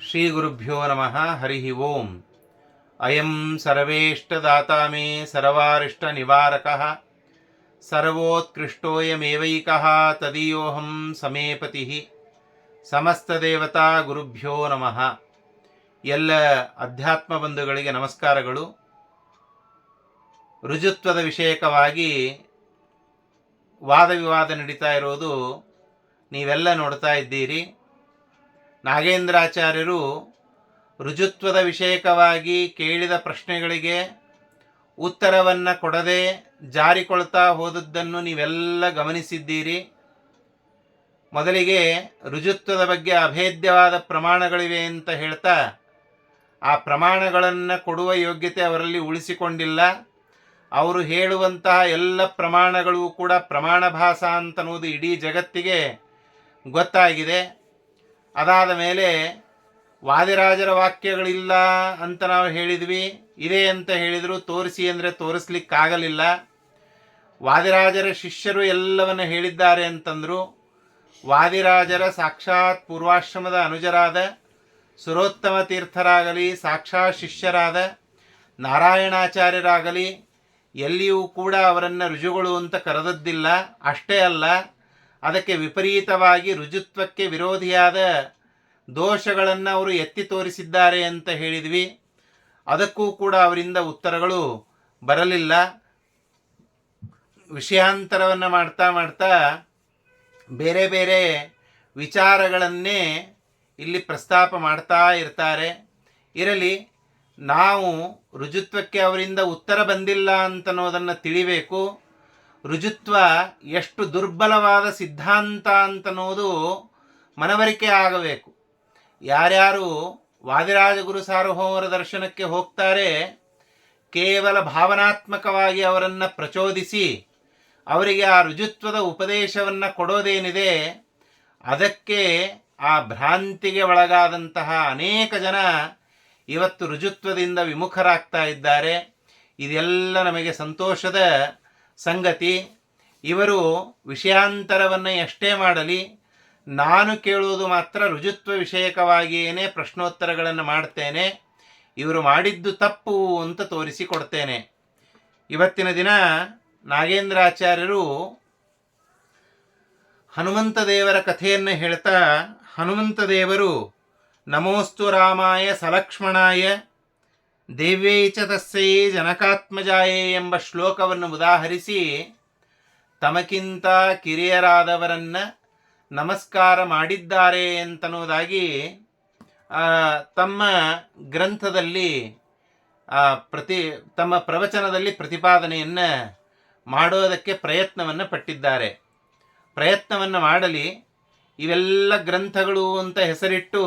ಶ್ರೀಗುರುಭ್ಯೋ ನಮಃ ಹರಿ ಓಂ ಅಯಂ ಸರ್ವೇಷ್ಟದಾತಾ ಮೇ ಸರ್ವಾರಿಷ್ಟನಿವಾರಕಃ ಸರ್ವೋತ್ಕೃಷ್ಟೋಯಮೇವೈಕ ತದೀಯೋಹಂ ಸಮೇಪತಿ ಸಮಸ್ತದೇವತಾ ಗುರುಭ್ಯೋ ನಮಃ ಎಲ್ಲ ಅಧ್ಯಾತ್ಮ ಬಂಧುಗಳಿಗೆ ನಮಸ್ಕಾರಗಳು. ರುಜುತ್ವದ ವಿಷಯಕವಾಗಿ ವಾದ ವಿವಾದ ನಡೀತಾ ಇರೋದು ನೀವೆಲ್ಲ ನೋಡ್ತಾ ಇದ್ದೀರಿ. ನಾಗೇಂದ್ರಾಚಾರ್ಯರು ರುಜುತ್ವದ ವಿಷಯಕವಾಗಿ ಕೇಳಿದ ಪ್ರಶ್ನೆಗಳಿಗೆ ಉತ್ತರವನ್ನು ಕೊಡದೆ ಜಾರಿಕೊಳ್ತಾ ಹೋದದ್ದನ್ನು ನೀವೆಲ್ಲ ಗಮನಿಸಿದ್ದೀರಿ. ಮೊದಲಿಗೆ ರುಜುತ್ವದ ಬಗ್ಗೆ ಅಭೇದ್ಯವಾದ ಪ್ರಮಾಣಗಳಿವೆ ಅಂತ ಹೇಳ್ತಾ, ಆ ಪ್ರಮಾಣಗಳನ್ನು ಕೊಡುವ ಯೋಗ್ಯತೆ ಅವರಲ್ಲಿ ಉಳಿಸಿಕೊಂಡಿಲ್ಲ. ಅವರು ಹೇಳುವಂತಹ ಎಲ್ಲ ಪ್ರಮಾಣಗಳು ಕೂಡ ಪ್ರಮಾಣ ಭಾಸ ಅಂತನ್ನುವುದು ಇಡೀ ಜಗತ್ತಿಗೆ ಗೊತ್ತಾಗಿದೆ. ಅದಾದ ಮೇಲೆ ವಾದಿರಾಜರ ವಾಕ್ಯಗಳಿಲ್ಲ ಅಂತ ನಾವು ಹೇಳಿದ್ವಿ. ಇದೆ ಅಂತ ಹೇಳಿದರು. ತೋರಿಸಿ ಅಂದರೆ ತೋರಿಸ್ಲಿಕ್ಕಾಗಲಿಲ್ಲ. ವಾದಿರಾಜರ ಶಿಷ್ಯರು ಎಲ್ಲವನ್ನು ಹೇಳಿದ್ದಾರೆ ಅಂತಂದರು. ವಾದಿರಾಜರ ಸಾಕ್ಷಾತ್ ಪೂರ್ವಾಶ್ರಮದ ಅನುಜರಾದ, ಸುರೋತ್ತಮ ತೀರ್ಥರಾಗಲಿ, ಸಾಕ್ಷಾತ್ ಶಿಷ್ಯರಾದ, ನಾರಾಯಣಾಚಾರ್ಯರಾಗಲಿ, ಎಲ್ಲಿಯೂ ಕೂಡ ಅವರನ್ನು ರುಜುಗಳು ಅಂತ ಕರೆದದ್ದಿಲ್ಲ. ಅಷ್ಟೇ ಅಲ್ಲ ಅದಕ್ಕೆ ವಿಪರೀತವಾಗಿ ರುಜುತ್ವಕ್ಕೆ ವಿರೋಧಿಯಾದ ದೋಷಗಳನ್ನು ಅವರು ಎತ್ತಿ ತೋರಿಸಿದ್ದಾರೆ ಅಂತ ಹೇಳಿದ್ವಿ. ಅದಕ್ಕೂ ಕೂಡ ಅವರಿಂದ ಉತ್ತರಗಳು ಬರಲಿಲ್ಲ. ವಿಷಯಾಂತರವನ್ನು ಮಾಡ್ತಾ ಮಾಡ್ತಾ ಬೇರೆ ಬೇರೆ ವಿಚಾರಗಳನ್ನೇ ಇಲ್ಲಿ ಪ್ರಸ್ತಾಪ ಮಾಡ್ತಾ ಇರ್ತಾರೆ. ಇರಲಿ, ನಾವು ರುಜುತ್ವಕ್ಕೆ ಅವರಿಂದ ಉತ್ತರ ಬಂದಿಲ್ಲ ಅಂತನ್ನೋದನ್ನು ತಿಳಿಬೇಕು. ರುಜುತ್ವ ಎಷ್ಟು ದುರ್ಬಲವಾದ ಸಿದ್ಧಾಂತ ಅಂತನ್ನೋದು ಮನವರಿಕೆ ಆಗಬೇಕು. ಯಾರ್ಯಾರು ವಾದಿರಾಜಗುರು ಸಾರ್ವಭೌಮರ ದರ್ಶನಕ್ಕೆ ಹೋಗ್ತಾರೆ, ಕೇವಲ ಭಾವನಾತ್ಮಕವಾಗಿ ಅವರನ್ನು ಪ್ರಚೋದಿಸಿ, ಅವರಿಗೆ ಆ ರುಜುತ್ವದ ಉಪದೇಶವನ್ನು ಕೊಡೋದೇನಿದೆ, ಅದಕ್ಕೆ ಆ ಭ್ರಾಂತಿಗೆ ಒಳಗಾದಂತಹ ಅನೇಕ ಜನ ಇವತ್ತು ರುಜುತ್ವದಿಂದ ವಿಮುಖರಾಗ್ತಾ ಇದ್ದಾರೆ. ಇದೆಲ್ಲ ನಮಗೆ ಸಂತೋಷದ ಸಂಗತಿ, ಇವರು ವಿಷಯಾಂತರವನ್ನು ಎಷ್ಟೇ ಮಾಡಲಿ, ನಾನು ಕೇಳುವುದು ಮಾತ್ರ ರುಜುತ್ವ ವಿಷಯಕವಾಗಿಯೇ ಪ್ರಶ್ನೋತ್ತರಗಳನ್ನು ಮಾಡ್ತೇನೆ, ಇವರು ಮಾಡಿದ್ದು ತಪ್ಪು ಅಂತ ತೋರಿಸಿಕೊಡ್ತೇನೆ. ಇವತ್ತಿನ ದಿನ ನಾಗೇಂದ್ರಾಚಾರ್ಯರು ಹನುಮಂತ ದೇವರ ಕಥೆಯನ್ನು ಹೇಳ್ತಾ ಹನುಮಂತ ದೇವರು ನಮೋಸ್ತು ರಾಮಾಯ ಸಲಕ್ಷ್ಮಣಾಯ ದೇವ್ಯೈ ಚ ತಸ್ಸೈ ಜನಕಾತ್ಮಜಾಯೇ ಎಂಬ ಶ್ಲೋಕವನ್ನು ಉದಾಹರಿಸಿ ತಮಕ್ಕಿಂತ ಕಿರಿಯರಾದವರನ್ನು ನಮಸ್ಕಾರ ಮಾಡಿದ್ದಾರೆ ಅಂತನ್ನುವುದಾಗಿ ತಮ್ಮ ಗ್ರಂಥದಲ್ಲಿ ಪ್ರತಿ, ತಮ್ಮ ಪ್ರವಚನದಲ್ಲಿ ಪ್ರತಿಪಾದನೆಯನ್ನು ಮಾಡೋದಕ್ಕೆ ಪ್ರಯತ್ನವನ್ನು ಪಟ್ಟಿದ್ದಾರೆ. ಪ್ರಯತ್ನವನ್ನು ಮಾಡಲಿ, ಇವೆಲ್ಲ ಗ್ರಂಥಗಳು ಅಂತ ಹೆಸರಿಟ್ಟು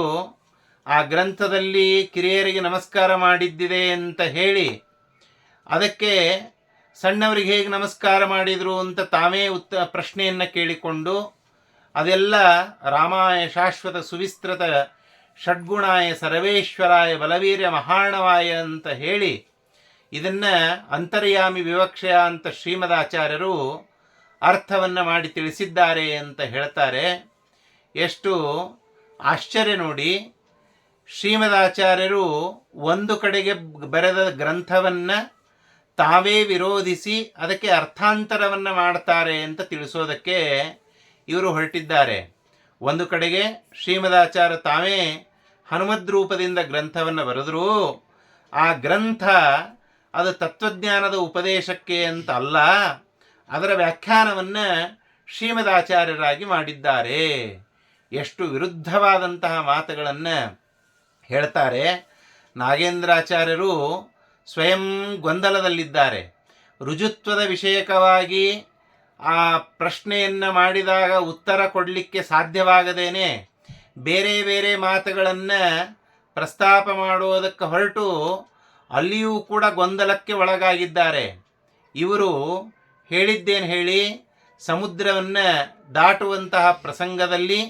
ಆ ಗ್ರಂಥದಲ್ಲಿ ಕಿರಿಯರಿಗೆ ನಮಸ್ಕಾರ ಮಾಡಿದ್ದಿದೆ ಅಂತ ಹೇಳಿ, ಅದಕ್ಕೆ ಸಣ್ಣವರಿಗೆ ಹೇಗೆ ನಮಸ್ಕಾರ ಮಾಡಿದರು ಅಂತ ತಾವೇ ಉತ್ತ, ಪ್ರಶ್ನೆಯನ್ನು ಕೇಳಿಕೊಂಡು, ಅದೆಲ್ಲ ರಾಮಾಯ ಶಾಶ್ವತ ಸುವಿಸ್ತೃತ ಷಡ್ಗುಣಾಯ ಸರ್ವೇಶ್ವರಾಯ ಬಲವೀರ್ಯ ಮಹಾಣವಾಯ ಅಂತ ಹೇಳಿ, ಇದನ್ನು ಅಂತರ್ಯಾಮಿ ವಿವಕ್ಷಯ ಅಂತ ಶ್ರೀಮದಾಚಾರ್ಯರು ಅರ್ಥವನ್ನು ಮಾಡಿ ತಿಳಿಸಿದ್ದಾರೆ ಅಂತ ಹೇಳ್ತಾರೆ. ಎಷ್ಟು ಆಶ್ಚರ್ಯ ನೋಡಿ ಶ್ರೀಮದಾಚಾರ್ಯರು ಒಂದು ಕಡೆಗೆ ಬರೆದ ಗ್ರಂಥವನ್ನು ತಾವೇ ವಿರೋಧಿಸಿ ಅದಕ್ಕೆ ಅರ್ಥಾಂತರವನ್ನು ಮಾಡ್ತಾರೆ ಅಂತ ತಿಳಿಸೋದಕ್ಕೆ ಇವರು ಹೊರಟಿದ್ದಾರೆ. ಒಂದು ಕಡೆಗೆ ಶ್ರೀಮದಾಚಾರ್ಯ ತಾವೇ ಹನುಮದ್ ರೂಪದಿಂದ ಗ್ರಂಥವನ್ನು ಬರೆದರೂ. ಆ ಗ್ರಂಥ ಅದು ತತ್ವಜ್ಞಾನದ ಉಪದೇಶಕ್ಕೆ ಅಂತ ಅಲ್ಲ, ಅದರ ವ್ಯಾಖ್ಯಾನವನ್ನು ಶ್ರೀಮದಾಚಾರ್ಯರಾಗಿ ಮಾಡಿದ್ದಾರೆ. ಎಷ್ಟು ವಿರುದ್ಧವಾದಂತಹ ಮಾತುಗಳನ್ನು ಹೇಳ್ತಾರೆ, ನಾಗೇಂದ್ರಾಚಾರ್ಯರು ಸ್ವಯಂ ಗೊಂದಲದಲ್ಲಿದ್ದಾರೆ. ರುಜುತ್ವದ ವಿಷಯಕವಾಗಿ ಆ ಪ್ರಶ್ನೆಯನ್ನು ಮಾಡಿದಾಗ ಉತ್ತರ ಕೊಡಲಿಕ್ಕೆ ಸಾಧ್ಯವಾಗದೇನೆ. ಬೇರೆ ಬೇರೆ ಮಾತುಗಳನ್ನು ಪ್ರಸ್ತಾಪ ಮಾಡುವುದಕ್ಕೆ ಹೊರಟು ಅಲ್ಲಿಯೂ ಕೂಡ ಗೊಂದಲಕ್ಕೆ ಒಳಗಾಗಿದ್ದಾರೆ. ಇವರು ಹೇಳಿದ್ದೇನು ಹೇಳಿ, ಸಮುದ್ರವನ್ನು ದಾಟುವಂತಹ ಪ್ರಸಂಗದಲ್ಲಿ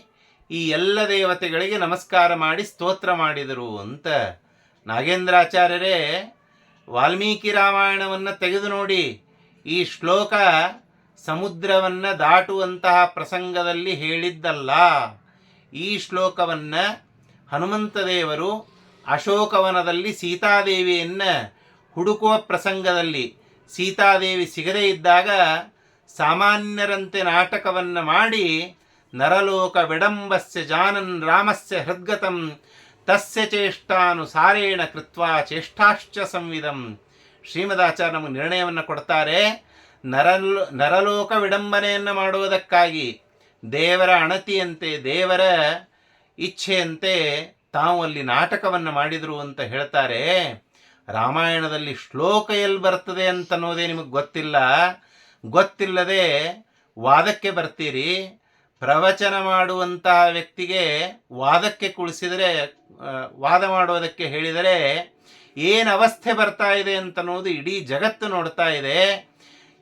ಈ ಎಲ್ಲ ದೇವತೆಗಳಿಗೆ ನಮಸ್ಕಾರ ಮಾಡಿ ಸ್ತೋತ್ರ ಮಾಡಿದರು ಅಂತ ನಾಗೇಂದ್ರಾಚಾರ್ಯರೇ ವಾಲ್ಮೀಕಿ ರಾಮಾಯಣವನ್ನು ತೆಗೆದು ನೋಡಿ, ಈ ಶ್ಲೋಕ ಸಮುದ್ರವನ್ನು ದಾಟುವಂತಹ ಪ್ರಸಂಗದಲ್ಲಿ ಹೇಳಿದ್ದಲ್ಲ. ಈ ಶ್ಲೋಕವನ್ನು ಹನುಮಂತ ದೇವರು ಅಶೋಕವನದಲ್ಲಿ ಸೀತಾದೇವಿಯನ್ನು ಹುಡುಕುವ ಪ್ರಸಂಗದಲ್ಲಿ, ಸೀತಾದೇವಿ ಸಿಗದೇ ಇದ್ದಾಗ ಸಾಮಾನ್ಯರಂತೆ ನಾಟಕವನ್ನು ಮಾಡಿ ನರಲೋಕ ವಿಡಂಬಸ್ಯ ಜಾನನ್ ರಾಮಸ್ಯ ಹೃದ್ಗತಂ ತಸ್ಯ ಚೇಷ್ಟಾನುಸಾರೇಣ ಕೃತ್ವಾ ಚೇಷ್ಟಾಶ್ಚ ಸಂವಿಧಂ ಶ್ರೀಮದಾಚಾರ್ಯ ನಮಗೆ ನಿರ್ಣಯವನ್ನು ಕೊಡ್ತಾರೆ, ನರಲೋ, ನರಲೋಕ ವಿಡಂಬನೆಯನ್ನು ಮಾಡುವುದಕ್ಕಾಗಿ ದೇವರ ಅಣತಿಯಂತೆ, ದೇವರ ಇಚ್ಛೆಯಂತೆ ತಾವು ಅಲ್ಲಿ ನಾಟಕವನ್ನು ಮಾಡಿದರು ಅಂತ ಹೇಳ್ತಾರೆ. ರಾಮಾಯಣದಲ್ಲಿ ಶ್ಲೋಕ ಎಲ್ಲಿ ಬರ್ತದೆ ಅಂತನ್ನೋದೇ ನಿಮಗೆ ಗೊತ್ತಿಲ್ಲ. ಗೊತ್ತಿಲ್ಲದೆ ವಾದಕ್ಕೆ ಬರ್ತೀರಿ. ಪ್ರವಚನ ಮಾಡುವಂತಹ ವ್ಯಕ್ತಿಗೆ ವಾದಕ್ಕೆ ಕುಳಿಸಿದರೆ ವಾದ ಮಾಡೋದಕ್ಕೆ ಹೇಳಿದರೆ, ಏನು ಅವಸ್ಥೆ ಬರ್ತಾ ಇದೆ ಅಂತ ಅನ್ನೋದು ಇಡೀ ಜಗತ್ತು ನೋಡ್ತಾ ಇದೆ.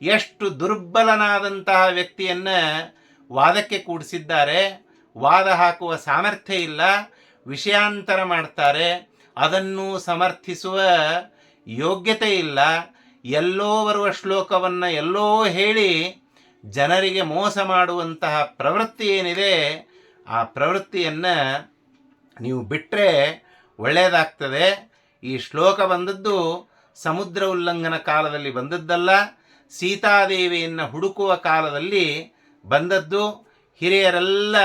ಎಷ್ಟು ದುರ್ಬಲನಾದಂತಹ ವ್ಯಕ್ತಿಯನ್ನು ವಾದಕ್ಕೆ ಕೂಡಿಸಿದ್ದಾರೆ. ವಾದ ಹಾಕುವ ಸಾಮರ್ಥ್ಯ ಇಲ್ಲ. ವಿಷಯಾಂತರ ಮಾಡ್ತಾರೆ. ಅದನ್ನು ಸಮರ್ಥಿಸುವ ಯೋಗ್ಯತೆ ಇಲ್ಲ. ಎಲ್ಲೋ ಬರುವ ಶ್ಲೋಕವನ್ನು ಎಲ್ಲೋ ಹೇಳಿ ಜನರಿಗೆ ಮೋಸ ಮಾಡುವಂತಹ ಪ್ರವೃತ್ತಿ ಏನಿದೆ, ಆ ಪ್ರವೃತ್ತಿಯನ್ನು ನೀವು ಬಿಟ್ಟರೆ ಒಳ್ಳೆಯದಾಗ್ತದೆ ಈ ಶ್ಲೋಕ ಬಂದದ್ದು ಸಮುದ್ರ ಉಲ್ಲಂಘನ ಕಾಲದಲ್ಲಿ ಬಂದದ್ದಲ್ಲ, ಸೀತಾದೇವಿಯನ್ನು ಹುಡುಕುವ ಕಾಲದಲ್ಲಿ ಬಂದದ್ದು. ಹಿರಿಯರೆಲ್ಲ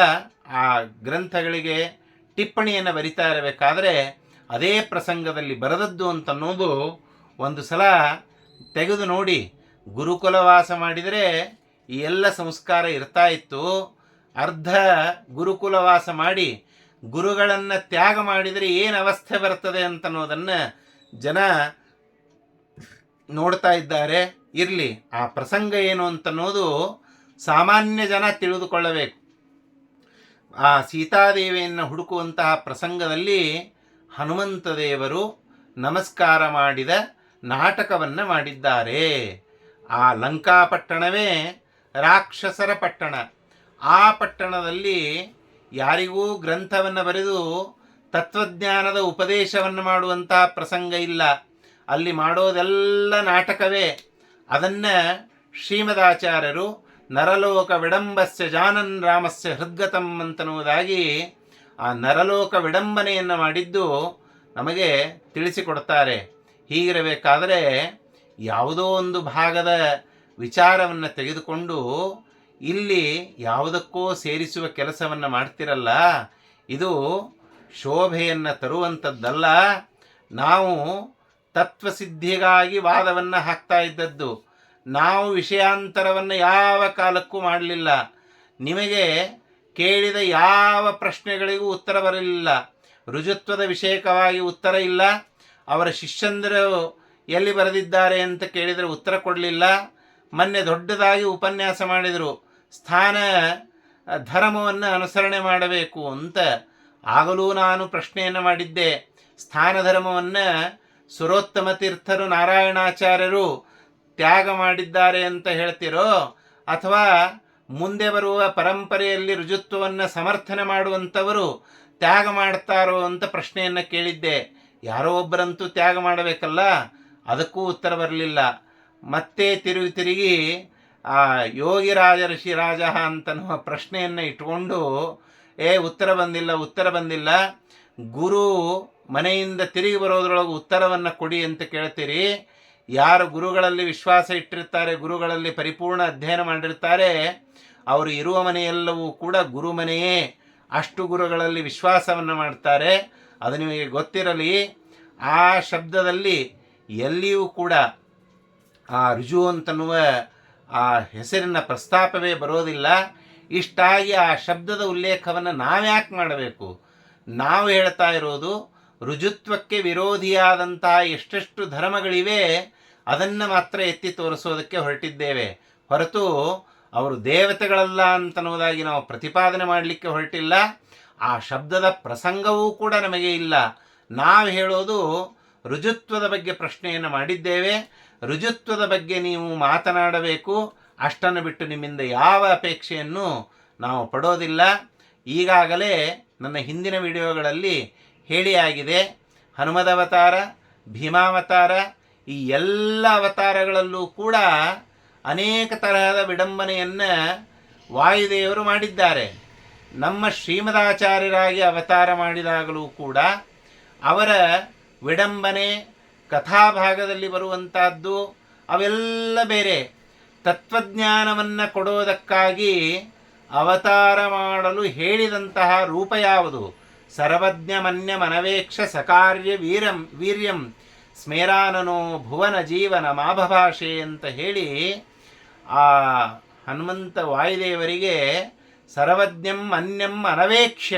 ಆ ಗ್ರಂಥಗಳಿಗೆ ಟಿಪ್ಪಣಿಯನ್ನು ಬರಿತಾ ಇರಬೇಕಾದ್ರೆ ಅದೇ ಪ್ರಸಂಗದಲ್ಲಿ ಬರೆದದ್ದು ಅಂತನ್ನೋದು ಒಂದು ಸಲ ತೆಗೆದು ನೋಡಿ. ಗುರುಕುಲವಾಸ ಮಾಡಿದರೆ ಈ ಎಲ್ಲ ಸಂಸ್ಕಾರ ಇರ್ತಾ ಇತ್ತು. ಅರ್ಧ ಗುರುಕುಲವಾಸ ಮಾಡಿ ಗುರುಗಳನ್ನು ತ್ಯಾಗ ಮಾಡಿದರೆ ಏನು ಅವಸ್ಥೆ ಬರ್ತದೆ ಅಂತನ್ನೋದನ್ನು ಜನ ನೋಡ್ತಾ ಇದ್ದಾರೆ. ಇರಲಿ, ಆ ಪ್ರಸಂಗ ಏನು ಅಂತನ್ನೋದು ಸಾಮಾನ್ಯ ಜನ ತಿಳಿದುಕೊಳ್ಳಬೇಕು. ಆ ಸೀತಾದೇವಿಯನ್ನು ಹುಡುಕುವಂತಹ ಪ್ರಸಂಗದಲ್ಲಿ ಹನುಮಂತ ದೇವರು ನಮಸ್ಕಾರ ಮಾಡಿದ ನಾಟಕವನ್ನು ಮಾಡಿದ್ದಾರೆ. ಆ ಲಂಕಾಪಟ್ಟಣವೇ ರಾಕ್ಷಸರ ಪಟ್ಟಣ. ಆ ಪಟ್ಟಣದಲ್ಲಿ ಯಾರಿಗೂ ಗ್ರಂಥವನ್ನು ಬರೆದು ತತ್ವಜ್ಞಾನದ ಉಪದೇಶವನ್ನು ಮಾಡುವಂತಹ ಪ್ರಸಂಗ ಇಲ್ಲ. ಅಲ್ಲಿ ಮಾಡೋದೆಲ್ಲ ನಾಟಕವೇ. ಅದನ್ನು ಶ್ರೀಮದಾಚಾರ್ಯರು ನರಲೋಕ ವಿಡಂಬಸ್ಯ ಜಾನನ್ ರಾಮಸ್ಯ ಹೃದ್ಗತಂ ಅಂತನ್ನುವುದಾಗಿ ಆ ನರಲೋಕ ವಿಡಂಬನೆಯನ್ನು ಮಾಡಿದ್ದು ನಮಗೆ ತಿಳಿಸಿಕೊಡ್ತಾರೆ. ಹೀಗಿರಬೇಕಾದರೆ ಯಾವುದೋ ಒಂದು ಭಾಗದ ವಿಚಾರವನ್ನು ತೆಗೆದುಕೊಂಡು ಇಲ್ಲಿ ಯಾವುದಕ್ಕೋ ಸೇರಿಸುವ ಕೆಲಸವನ್ನು ಮಾಡ್ತಿರಲ್ಲ, ಇದು ಶೋಭೆಯನ್ನು ತರುವಂಥದ್ದಲ್ಲ ನಾವು ತತ್ವಸಿದ್ಧಿಗಾಗಿ ವಾದವನ್ನು ಹಾಕ್ತಾ ಇದ್ದದ್ದು. ನಾವು ವಿಷಯಾಂತರವನ್ನು ಯಾವ ಕಾಲಕ್ಕೂ ಮಾಡಲಿಲ್ಲ. ನಿಮಗೆ ಕೇಳಿದ ಯಾವ ಪ್ರಶ್ನೆಗಳಿಗೂ ಉತ್ತರ ಬರಲಿಲ್ಲ. ರುಜುತ್ವದ ವಿಷಯಕವಾಗಿ ಉತ್ತರ ಇಲ್ಲ. ಅವರ ಶಿಷ್ಯಂದರು ಎಲ್ಲಿ ಬರೆದಿದ್ದಾರೆ ಅಂತ ಕೇಳಿದರೆ ಉತ್ತರ ಕೊಡಲಿಲ್ಲ. ಮೊನ್ನೆ ದೊಡ್ಡದಾಗಿ ಉಪನ್ಯಾಸ ಮಾಡಿದರು. ಸ್ಥಾನ ಧರ್ಮವನ್ನು ಅನುಸರಣೆ ಮಾಡಬೇಕು ಅಂತ ಆಗಲೂ ನಾನು ಪ್ರಶ್ನೆಯನ್ನು ಮಾಡಿದ್ದೆ. ಸ್ಥಾನ ಧರ್ಮವನ್ನು ಸುರೋತ್ತಮ ತೀರ್ಥರು, ನಾರಾಯಣಾಚಾರ್ಯರು ತ್ಯಾಗ ಮಾಡಿದ್ದಾರೆ ಅಂತ ಹೇಳ್ತಿರೋ, ಅಥವಾ ಮುಂದೆ ಬರುವ ಪರಂಪರೆಯಲ್ಲಿ ರುಜುತ್ವವನ್ನು ಸಮರ್ಥನೆ ಮಾಡುವಂಥವರು ತ್ಯಾಗ ಮಾಡ್ತಾರೋ ಅಂತ ಪ್ರಶ್ನೆಯನ್ನು ಕೇಳಿದ್ದೆ. ಯಾರೋ ಒಬ್ಬರಂತೂ ತ್ಯಾಗ ಮಾಡಬೇಕಲ್ಲ, ಅದಕ್ಕೂ ಉತ್ತರ ಬರಲಿಲ್ಲ. ಮತ್ತೆ ತಿರುಗಿ ತಿರುಗಿ ಆ ಯೋಗಿ ಯೋಗಿರಾಜ ಋಷಿರಾಜ ಅಂತನ್ನುವ ಪ್ರಶ್ನೆಯನ್ನು ಇಟ್ಕೊಂಡು, ಏ, ಉತ್ತರ ಬಂದಿಲ್ಲ ಉತ್ತರ ಬಂದಿಲ್ಲ. ಗುರು ಮನೆಯಿಂದ ತಿರುಗಿ ಬರೋದ್ರೊಳಗೆ ಉತ್ತರವನ್ನು ಕೊಡಿ ಅಂತ ಕೇಳ್ತೀರಿ. ಯಾರು ಗುರುಗಳಲ್ಲಿ ವಿಶ್ವಾಸ ಇಟ್ಟಿರ್ತಾರೆ, ಗುರುಗಳಲ್ಲಿ ಪರಿಪೂರ್ಣ ಅಧ್ಯಯನ ಮಾಡಿರ್ತಾರೆ, ಅವರು ಇರುವ ಮನೆಯೆಲ್ಲವೂ ಕೂಡ ಗುರು ಮನೆಯೇ. ಅಷ್ಟು ಗುರುಗಳಲ್ಲಿ ವಿಶ್ವಾಸವನ್ನು ಮಾಡ್ತಾರೆ. ಅದು ನಿಮಗೆ ಗೊತ್ತಿರಲಿ. ಆ ಶಬ್ದದಲ್ಲಿ ಎಲ್ಲಿಯೂ ಕೂಡ ಆ ರುಜು ಅಂತನ್ನುವ ಆ ಹೆಸರಿನ ಪ್ರಸ್ತಾಪವೇ ಬರೋದಿಲ್ಲ. ಇಷ್ಟಾಗಿ ಆ ಶಬ್ದದ ಉಲ್ಲೇಖವನ್ನು ನಾವ್ಯಾಕೆ ಮಾಡಬೇಕು? ನಾವು ಹೇಳ್ತಾ ಇರೋದು, ರುಜುತ್ವಕ್ಕೆ ವಿರೋಧಿಯಾದಂತಹ ಎಷ್ಟೆಷ್ಟು ಧರ್ಮಗಳಿವೆ, ಅದನ್ನು ಮಾತ್ರ ಎತ್ತಿ ತೋರಿಸೋದಕ್ಕೆ ಹೊರಟಿದ್ದೇವೆ. ಹೊರತು ಅವರು ದೇವತೆಗಳಲ್ಲ ಅಂತನ್ನುವುದಾಗಿ ನಾವು ಪ್ರತಿಪಾದನೆ ಮಾಡಲಿಕ್ಕೆ ಹೊರಟಿಲ್ಲ. ಆ ಶಬ್ದದ ಪ್ರಸಂಗವೂ ಕೂಡ ನಮಗೆ ಇಲ್ಲ. ನಾವು ಹೇಳೋದು, ರುಜುತ್ವದ ಬಗ್ಗೆ ಪ್ರಶ್ನೆಯನ್ನು ಮಾಡಿದ್ದೇವೆ. ರುಜುತ್ವದ ಬಗ್ಗೆ ನೀವು ಮಾತನಾಡಬೇಕು. ಅಷ್ಟನ್ನು ಬಿಟ್ಟು ನಿಮ್ಮಿಂದ ಯಾವ ಅಪೇಕ್ಷೆಯನ್ನು ನಾವು ಪಡೋದಿಲ್ಲ. ಈಗಾಗಲೇ ನನ್ನ ಹಿಂದಿನ ವಿಡಿಯೋಗಳಲ್ಲಿ ಹೇಳಿಯಾಗಿದೆ. ಹನುಮದವತಾರ ಭೀಮಾವತಾರ ಈ ಎಲ್ಲ ಅವತಾರಗಳಲ್ಲೂ ಕೂಡ ಅನೇಕ ತರಹದ ವಿಡಂಬನೆಯನ್ನು ವಾಯುದೇವರು ಮಾಡಿದ್ದಾರೆ. ನಮ್ಮ ಶ್ರೀಮದಾಚಾರ್ಯರಾಗಿ ಅವತಾರ ಮಾಡಿದಾಗಲೂ ಕೂಡ ಅವರ ವಿಡಂಬನೆ ಕಥಾಭಾಗದಲ್ಲಿ ಬರುವಂತಹದ್ದು ಅವೆಲ್ಲ ಬೇರೆ. ತತ್ವಜ್ಞಾನವನ್ನು ಕೊಡೋದಕ್ಕಾಗಿ ಅವತಾರ ಮಾಡಲು ಹೇಳಿದಂತಹ ರೂಪ ಯಾವುದು? ಸರ್ವಜ್ಞ ಮನ್ಯ ಮನವೇಕ್ಷ ಸಕಾರ್ಯ ವೀರಂ, ವೀರ್ಯಂ, ಸ್ಮೇರಾನನೋ ಭುವನ ಜೀವನ ಮಾಭಭಾಷೆ ಅಂತ ಹೇಳಿ ಆ ಹನುಮಂತ ವಾಯುದೇವರಿಗೆ ಸರ್ವಜ್ಞಂ ಅನ್ಯಂ ಅನವೇಕ್ಷ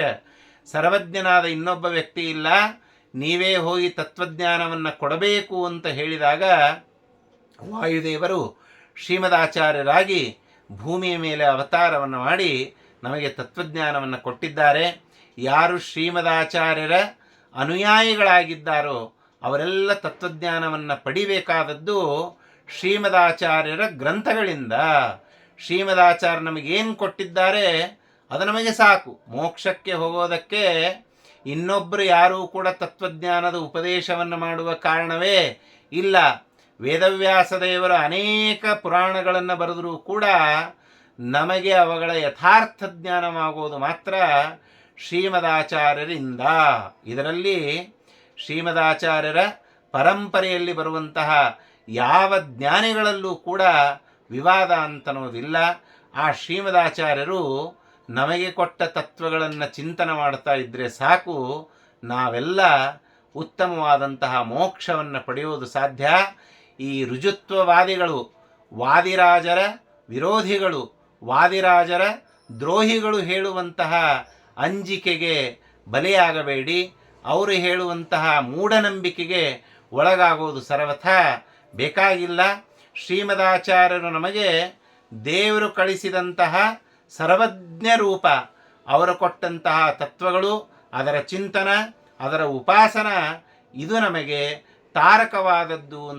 ಸರ್ವಜ್ಞನಾದ ಇನ್ನೊಬ್ಬ ವ್ಯಕ್ತಿ ಇಲ್ಲ ನೀವೇ ಹೋಗಿ ತತ್ವಜ್ಞಾನವನ್ನು ಕೊಡಬೇಕು ಅಂತ ಹೇಳಿದಾಗ ವಾಯುದೇವರು ಶ್ರೀಮದಾಚಾರ್ಯರಾಗಿ ಭೂಮಿಯ ಮೇಲೆ ಅವತಾರವನ್ನು ಮಾಡಿ ನಮಗೆ ತತ್ವಜ್ಞಾನವನ್ನು ಕೊಟ್ಟಿದ್ದಾರೆ. ಯಾರು ಶ್ರೀಮದಾಚಾರ್ಯರ ಅನುಯಾಯಿಗಳಾಗಿದ್ದಾರೋ ಅವರೆಲ್ಲ ತತ್ವಜ್ಞಾನವನ್ನು ಪಡಿಬೇಕಾದದ್ದು ಶ್ರೀಮದಾಚಾರ್ಯರ ಗ್ರಂಥಗಳಿಂದ. ಶ್ರೀಮದಾಚಾರ್ಯ ನಮಗೇನು ಕೊಟ್ಟಿದ್ದಾರೆ? ಅದು ನಮಗೆ ಸಾಕು. ಮೋಕ್ಷಕ್ಕೆ ಹೋಗೋದಕ್ಕೆ ಇನ್ನೊಬ್ಬರು ಯಾರೂ ಕೂಡ ತತ್ವಜ್ಞಾನದ ಉಪದೇಶವನ್ನು ಮಾಡುವ ಕಾರಣವೇ ಇಲ್ಲ. ವೇದವ್ಯಾಸ ದೇವರು ಅನೇಕ ಪುರಾಣಗಳನ್ನು ಬರೆದರೂ ಕೂಡ ನಮಗೆ ಅವುಗಳ ಯಥಾರ್ಥ ಜ್ಞಾನವಾಗುವುದು ಮಾತ್ರ ಶ್ರೀಮದಾಚಾರ್ಯರಿಂದ. ಇದರಲ್ಲಿ ಶ್ರೀಮದಾಚಾರ್ಯರ ಪರಂಪರೆಯಲ್ಲಿ ಬರುವಂತಹ ಯಾವ ಜ್ಞಾನಿಗಳಲ್ಲೂ ಕೂಡ ವಿವಾದ ಅಂತನೋದಿಲ್ಲ. ಆ ಶ್ರೀಮದಾಚಾರ್ಯರು ನಮಗೆ ಕೊಟ್ಟ ತತ್ವಗಳನ್ನು ಚಿಂತನೆ ಮಾಡ್ತಾ ಇದ್ದರೆ ಸಾಕು, ನಾವೆಲ್ಲ ಉತ್ತಮವಾದಂತಹ ಮೋಕ್ಷವನ್ನು ಪಡೆಯುವುದು ಸಾಧ್ಯ. ಈ ರುಜುತ್ವವಾದಿಗಳು ವಾದಿರಾಜರ ವಿರೋಧಿಗಳು, ವಾದಿರಾಜರ ದ್ರೋಹಿಗಳು ಹೇಳುವಂತಹ ಅಂಜಿಕೆಗೆ ಬಲಿಯಾಗಬೇಡಿ. ಅವರು ಹೇಳುವಂತಹ ಮೂಢನಂಬಿಕೆಗೆ ಒಳಗಾಗುವುದು ಸರ್ವಥ. ಬೇಕಾಗಿಲ್ಲ. ಶ್ರೀಮದಾಚಾರ್ಯರು ನಮಗೆ ದೇವರು ಕಳಿಸಿದಂತಹ ಸರ್ವಜ್ಞ ರೂಪ ಅವರು ಕೊಟ್ಟಂತಹ ತತ್ವಗಳು, ಅದರ ಚಿಂತನ, ಅದರ ಉಪಾಸನ, ಇದು ನಮಗೆ ತಾರಕವಾದದ್ದು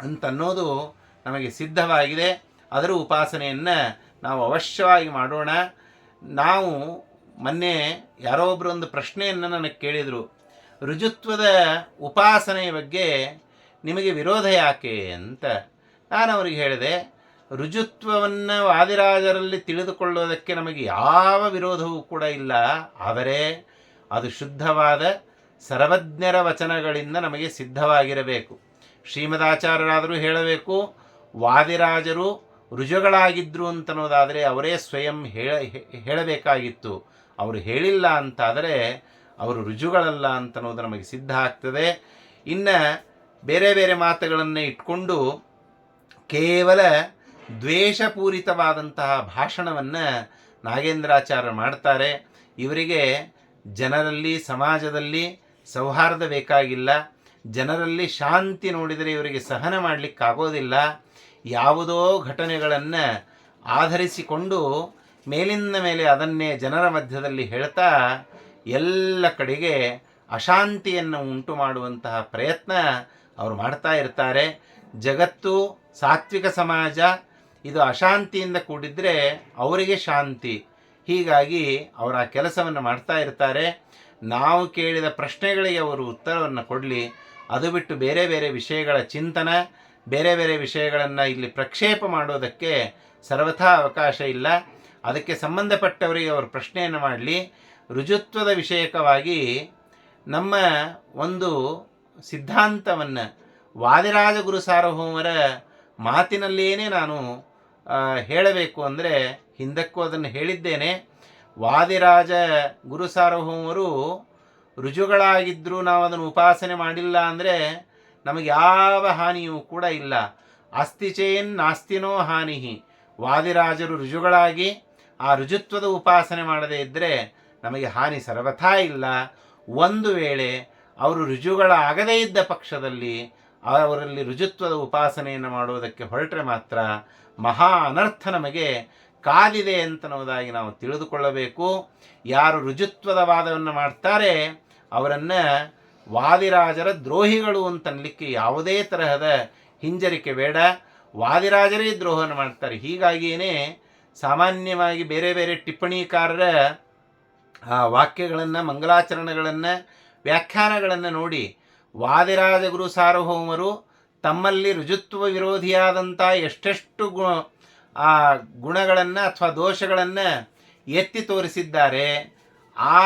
ಅಂತನ್ನೋದು ನಮಗೆ ಸಿದ್ಧವಾಗಿದೆ. ಅದರ ಉಪಾಸನೆಯನ್ನು ನಾವು ಅವಶ್ಯವಾಗಿ ಮಾಡೋಣ. ನಾವು ಮೊನ್ನೆ ಯಾರೋ ಒಬ್ಬರು ಒಂದು ಪ್ರಶ್ನೆಯನ್ನು ನನಗೆ ಕೇಳಿದರು. ರುಜುತ್ವದ ಉಪಾಸನೆಯ ಬಗ್ಗೆ ನಿಮಗೆ ವಿರೋಧ ಯಾಕೆ ಅಂತ. ನಾನು ಅವರಿಗೆ ಹೇಳಿದೆ ರುಜುತ್ವವನ್ನು ವಾದಿರಾಜರಲ್ಲಿ ತಿಳಿದುಕೊಳ್ಳೋದಕ್ಕೆ ನಮಗೆ ಯಾವ ವಿರೋಧವೂ ಕೂಡ ಇಲ್ಲ. ಆದರೆ ಅದು ಶುದ್ಧವಾದ ಸರ್ವಜ್ಞರ ವಚನಗಳಿಂದ ನಮಗೆ ಸಿದ್ಧವಾಗಿರಬೇಕು. ಶ್ರೀಮದಾಚಾರ್ಯರಾದರೂ ಹೇಳಬೇಕು, ವಾದಿರಾಜರು ರುಜುಗಳಾಗಿದ್ದರು ಅಂತನ್ನೋದಾದರೆ ಅವರೇ ಸ್ವಯಂ ಹೇಳ ಹೇಳಬೇಕಾಗಿತ್ತು. ಅವರು ಹೇಳಿಲ್ಲ ಅಂತಾದರೆ ಅವರು ರುಜುಗಳಲ್ಲ ಅಂತನ್ನೋದು ನಮಗೆ ಸಿದ್ಧ ಆಗ್ತದೆ. ಇನ್ನು ಬೇರೆ ಬೇರೆ ಮಾತುಗಳನ್ನು ಇಟ್ಕೊಂಡು ಕೇವಲ ದ್ವೇಷಪೂರಿತವಾದಂತಹ ಭಾಷಣವನ್ನು ನಾಗೇಂದ್ರಾಚಾರ್ಯ ಮಾಡ್ತಾರೆ. ಇವರಿಗೆ ಜನರಲ್ಲಿ, ಸಮಾಜದಲ್ಲಿ ಸೌಹಾರ್ದ ಬೇಕಾಗಿಲ್ಲ. ಜನರಲ್ಲಿ ಶಾಂತಿ ನೋಡಿದರೆ ಇವರಿಗೆ ಸಹನ ಮಾಡಲಿಕ್ಕಾಗೋದಿಲ್ಲ. ಯಾವುದೋ ಘಟನೆಗಳನ್ನು ಆಧರಿಸಿಕೊಂಡು ಮೇಲಿಂದ ಮೇಲೆ ಅದನ್ನೇ ಜನರ ಮಧ್ಯದಲ್ಲಿ ಹೇಳ್ತಾ ಎಲ್ಲ ಕಡೆಗೆ ಅಶಾಂತಿಯನ್ನು ಉಂಟು ಮಾಡುವಂತಹ ಪ್ರಯತ್ನ ಅವರು ಮಾಡ್ತಾ ಇರ್ತಾರೆ. ಜಗತ್ತು ಸಾತ್ವಿಕ ಸಮಾಜ ಇದು ಅಶಾಂತಿಯಿಂದ ಕೂಡಿದ್ರೆ ಅವರಿಗೆ ಶಾಂತಿ. ಹೀಗಾಗಿ ಅವರು ಆ ಕೆಲಸವನ್ನು ಮಾಡ್ತಾ ಇರ್ತಾರೆ. ನಾವು ಕೇಳಿದ ಪ್ರಶ್ನೆಗಳಿಗೆ ಅವರು ಉತ್ತರವನ್ನು ಕೊಡಲಿ. ಅದು ಬಿಟ್ಟು ಬೇರೆ ಬೇರೆ ವಿಷಯಗಳ ಚಿಂತನ, ಬೇರೆ ಬೇರೆ ವಿಷಯಗಳನ್ನು ಇಲ್ಲಿ ಪ್ರಕ್ಷೇಪ ಮಾಡೋದಕ್ಕೆ ಸರ್ವಥಾ ಅವಕಾಶ ಇಲ್ಲ. ಅದಕ್ಕೆ ಸಂಬಂಧಪಟ್ಟವರಿಗೆ ಅವರು ಪ್ರಶ್ನೆಯನ್ನು ಮಾಡಲಿ. ರುಜುತ್ವದ ವಿಷಯಕವಾಗಿ ನಮ್ಮ ಒಂದು ಸಿದ್ಧಾಂತವನ್ನು ವಾದಿರಾಜ ಗುರು ಸಾರ್ವಭೌಮರ ಮಾತಿನಲ್ಲಿಯೇ ನಾನು ಹೇಳಬೇಕು ಅಂದರೆ ಹಿಂದಕ್ಕೂ ಅದನ್ನು ಹೇಳಿದ್ದೇನೆ. ವಾದಿರಾಜ ಗುರು ಸಾರ್ವಭೌಮರು ರುಜುಗಳಾಗಿದ್ದರೂ ನಾವು ಅದನ್ನು ಉಪಾಸನೆ ಮಾಡಿಲ್ಲ ಅಂದರೆ ನಮಗೆ ಯಾವ ಹಾನಿಯೂ ಕೂಡ ಇಲ್ಲ. ಅಸ್ಥಿ ಚೇನ್ ನಾಸ್ತಿನೋ ಹಾನಿ ವಾದಿರಾಜರು ರುಜುಗಳಾಗಿ ಆ ರುಜುತ್ವದ ಉಪಾಸನೆ ಮಾಡದೇ ಇದ್ದರೆ ನಮಗೆ ಹಾನಿ ಸರ್ವಥಾ ಇಲ್ಲ. ಒಂದು ವೇಳೆ ಅವರು ರುಜುಗಳಾಗದೇ ಇದ್ದ ಪಕ್ಷದಲ್ಲಿ ಅವರಲ್ಲಿ ರುಜುತ್ವದ ಉಪಾಸನೆಯನ್ನು ಮಾಡುವುದಕ್ಕೆ ಹೊರಟ್ರೆ ಮಾತ್ರ ಮಹಾ ಅನರ್ಥ ನಮಗೆ ಕಾದಿದೆ ಅಂತನ್ನುವುದಾಗಿ ನಾವು ತಿಳಿದುಕೊಳ್ಳಬೇಕು. ಯಾರು ರುಜುತ್ವದ ವಾದವನ್ನು ಮಾಡ್ತಾರೆ, ಅವರನ್ನು ವಾದಿರಾಜರ ದ್ರೋಹಿಗಳು ಅಂತನ್ಲಿಕ್ಕೆ ಯಾವುದೇ ತರಹದ ಹಿಂಜರಿಕೆ ಬೇಡ. ವಾದಿರಾಜರೇ ದ್ರೋಹವನ್ನು ಮಾಡ್ತಾರೆ. ಹೀಗಾಗಿಯೇ ಸಾಮಾನ್ಯವಾಗಿ ಬೇರೆ ಬೇರೆ ಟಿಪ್ಪಣಿಕಾರರ, ಆ, ವಾಕ್ಯಗಳನ್ನು ಮಂಗಲಾಚರಣೆಗಳನ್ನು ವ್ಯಾಖ್ಯಾನಗಳನ್ನು ನೋಡಿ ವಾದಿರಾಜ ಗುರು ಸಾರ್ವಭೌಮರು ತಮ್ಮಲ್ಲಿ ರುಜುತ್ವ ವಿರೋಧಿಯಾದಂಥ ಎಷ್ಟೆಷ್ಟು ಗು ಆ ಗುಣಗಳನ್ನು ಅಥವಾ ದೋಷಗಳನ್ನು ಎತ್ತಿ ತೋರಿಸಿದ್ದಾರೆ, ಆ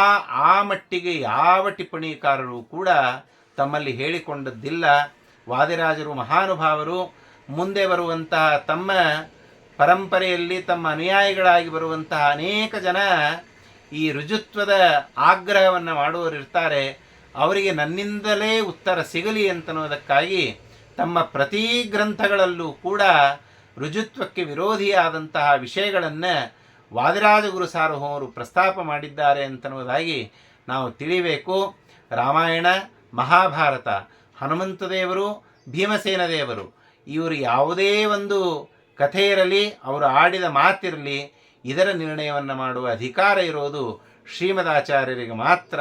ಆ ಮಟ್ಟಿಗೆ ಯಾವ ಟಿಪ್ಪಣಿಕಾರರು ಕೂಡ ತಮ್ಮಲ್ಲಿ ಹೇಳಿಕೊಂಡದ್ದಿಲ್ಲ. ವಾದಿರಾಜರು ಮಹಾನುಭಾವರು ಮುಂದೆ ಬರುವಂತಹ ತಮ್ಮ ಪರಂಪರೆಯಲ್ಲಿ ತಮ್ಮ ಅನುಯಾಯಿಗಳಾಗಿ ಬರುವಂತಹ ಅನೇಕ ಜನ ಈ ರುಜುತ್ವದ ಆಗ್ರಹವನ್ನು ಮಾಡುವವರಿರ್ತಾರೆ. ಅವರಿಗೆ ನನ್ನಿಂದಲೇ ಉತ್ತರ ಸಿಗಲಿ ಅಂತನ್ನೋದಕ್ಕಾಗಿ ತಮ್ಮ ಪ್ರತಿ ಗ್ರಂಥಗಳಲ್ಲೂ ಕೂಡ ರುಜುತ್ವಕ್ಕೆ ವಿರೋಧಿಯಾದಂತಹ ವಿಷಯಗಳನ್ನು ವಾದಿರಾಜಗುರು ಸಾರ್ವಭೌಮರು ಪ್ರಸ್ತಾಪ ಮಾಡಿದ್ದಾರೆ ಅಂತನ್ನುವುದಾಗಿ ನಾವು ತಿಳಿಬೇಕು. ರಾಮಾಯಣ, ಮಹಾಭಾರತ, ಹನುಮಂತ ದೇವರು, ಭೀಮಸೇನ ದೇವರು, ಇವರು ಯಾವುದೇ ಒಂದು ಕಥೆ ಇರಲಿ, ಅವರು ಆಡಿದ ಮಾತಿರಲಿ, ಇದರ ನಿರ್ಣಯವನ್ನು ಮಾಡುವ ಅಧಿಕಾರ ಇರೋದು ಶ್ರೀಮದಾಚಾರ್ಯರಿಗೆ ಮಾತ್ರ.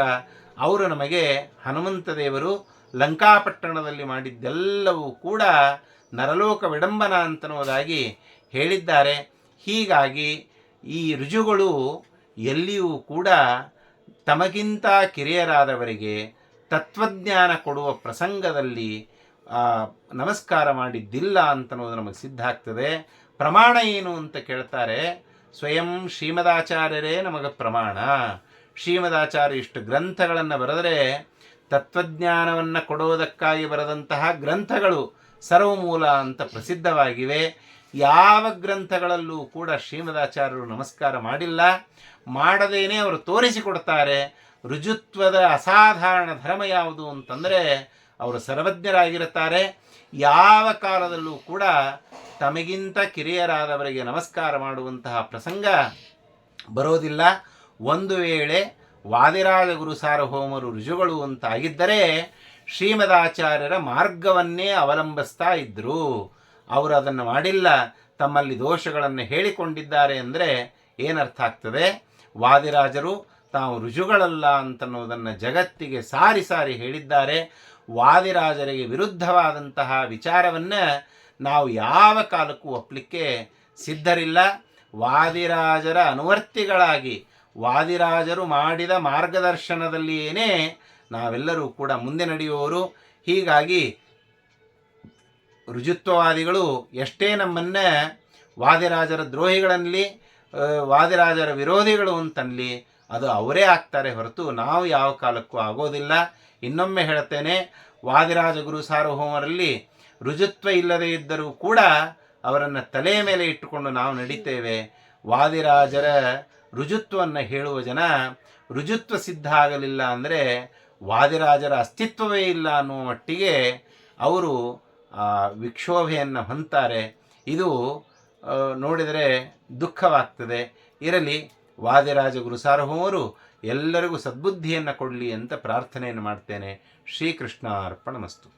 ಅವರು ನಮಗೆ ಹನುಮಂತ ದೇವರು ಲಂಕಾಪಟ್ಟಣದಲ್ಲಿ ಮಾಡಿದ್ದೆಲ್ಲವೂ ಕೂಡ ನರಲೋಕ ವಿಡಂಬನ ಅಂತನ್ನುವುದಾಗಿ ಹೇಳಿದ್ದಾರೆ. ಹೀಗಾಗಿ ಈ ರುಜುಗಳು ಎಲ್ಲಿಯೂ ಕೂಡ ತಮಗಿಂತ ಕಿರಿಯರಾದವರಿಗೆ ತತ್ವಜ್ಞಾನ ಕೊಡುವ ಪ್ರಸಂಗದಲ್ಲಿ ನಮಸ್ಕಾರ ಮಾಡಿದ್ದಿಲ್ಲ ಅಂತನ್ನೋದು ನಮಗೆ ಸಿದ್ಧ ಆಗ್ತದೆ. ಪ್ರಮಾಣ ಏನು ಅಂತ ಕೇಳ್ತಾರೆ? ಸ್ವಯಂ ಶ್ರೀಮದಾಚಾರ್ಯರೇ ನಮಗೆ ಪ್ರಮಾಣ. ಶ್ರೀಮದಾಚಾರ್ಯ ಇಷ್ಟು ಗ್ರಂಥಗಳನ್ನು ಬರೆದರೆ ತತ್ವಜ್ಞಾನವನ್ನು ಕೊಡೋದಕ್ಕಾಗಿ ಬರೆದಂತಹ ಗ್ರಂಥಗಳು ಸರ್ವಮೂಲ ಅಂತ ಪ್ರಸಿದ್ಧವಾಗಿವೆ. ಯಾವ ಗ್ರಂಥಗಳಲ್ಲೂ ಕೂಡ ಶ್ರೀಮದಾಚಾರ್ಯರು ನಮಸ್ಕಾರ ಮಾಡಿಲ್ಲ. ಮಾಡದೇನೆ ಅವರು ತೋರಿಸಿಕೊಡ್ತಾರೆ. ರುಜುತ್ವದ ಅಸಾಧಾರಣ ಧರ್ಮ ಯಾವುದು ಅಂತಂದರೆ ಅವರು ಸರ್ವಜ್ಞರಾಗಿರುತ್ತಾರೆ. ಯಾವ ಕಾಲದಲ್ಲೂ ಕೂಡ ತಮಗಿಂತ ಕಿರಿಯರಾದವರಿಗೆ ನಮಸ್ಕಾರ ಮಾಡುವಂತಹ ಪ್ರಸಂಗ ಬರೋದಿಲ್ಲ. ಒಂದು ವೇಳೆ ವಾದಿರಾಜ ಗುರು ಸಾರ್ವಭೌಮರು ರುಜುಗಳು ಅಂತಾಗಿದ್ದರೆ ಶ್ರೀಮದಾಚಾರ್ಯರ ಮಾರ್ಗವನ್ನೇ ಅವಲಂಬಿಸ್ತಾ ಇದ್ದರು ಅವರು ಅದನ್ನು ಮಾಡಿಲ್ಲ. ತಮ್ಮಲ್ಲಿ ದೋಷಗಳನ್ನು ಹೇಳಿಕೊಂಡಿದ್ದಾರೆ ಅಂದರೆ ಏನರ್ಥ ಆಗ್ತದೆ? ವಾದಿರಾಜರು ತಾವು ರುಜುಗಳಲ್ಲ ಅಂತನ್ನುವುದನ್ನು ಜಗತ್ತಿಗೆ ಸಾರಿ ಸಾರಿ ಹೇಳಿದ್ದಾರೆ. ವಾದಿರಾಜರಿಗೆ ವಿರುದ್ಧವಾದಂತಹ ವಿಚಾರವನ್ನು ನಾವು ಯಾವ ಕಾಲಕ್ಕೂ ಒಪ್ಪಲಿಕ್ಕೆ ಸಿದ್ಧರಿಲ್ಲ. ವಾದಿರಾಜರ ಅನುವರ್ತಿಗಳಾಗಿ ವಾದಿರಾಜರು ಮಾಡಿದ ಮಾರ್ಗದರ್ಶನದಲ್ಲಿಯೇ ನಾವೆಲ್ಲರೂ ಕೂಡ ಮುಂದೆ ನಡೆಯುವವರು. ಹೀಗಾಗಿ ರುಜುತ್ವವಾದಿಗಳು ಎಷ್ಟೇ ನಮ್ಮನ್ನು ವಾದಿರಾಜರ ದ್ರೋಹಿಗಳಲ್ಲಿ ವಾದಿರಾಜರ ವಿರೋಧಿಗಳು ಅಂತನ್ಲಿ, ಅದು ಅವರೇ ಆಗ್ತಾರೆ ಹೊರತು ನಾವು ಯಾವ ಕಾಲಕ್ಕೂ ಆಗೋದಿಲ್ಲ. ಇನ್ನೊಮ್ಮೆ ಹೇಳ್ತೇನೆ ವಾದಿರಾಜ ಗುರು ಸಾರ್ವಭೌಮರಲ್ಲಿ ರುಜುತ್ವ ಇಲ್ಲದೇ ಇದ್ದರೂ ಕೂಡ ಅವರನ್ನು ತಲೆ ಮೇಲೆ ಇಟ್ಟುಕೊಂಡು ನಾವು ನಡೀತೇವೆ. ವಾದಿರಾಜರ ರುಜುತ್ವವನ್ನು ಹೇಳುವ ಜನ ರುಜುತ್ವ ಸಿದ್ಧ ಆಗಲಿಲ್ಲ ಅಂದರೆ ವಾದಿರಾಜರ ಅಸ್ತಿತ್ವವೇ ಇಲ್ಲ ಅನ್ನುವ ಮಟ್ಟಿಗೆ ಅವರು ವಿಕ್ಷೋಭೆಯನ್ನು ಹೊಂತಾರೆ ಇದು ನೋಡಿದರೆ ದುಃಖವಾಗ್ತದೆ. ಇರಲಿ, ವಾದಿರಾಜ ಗುರು ಸಾರ್ವಭೌಮರು ಎಲ್ಲರಿಗೂ ಸದ್ಬುದ್ಧಿಯನ್ನು ಕೊಡಲಿ ಅಂತ ಪ್ರಾರ್ಥನೆಯನ್ನು ಮಾಡ್ತೇನೆ. ಶ್ರೀಕೃಷ್ಣ ಅರ್ಪಣಮಸ್ತು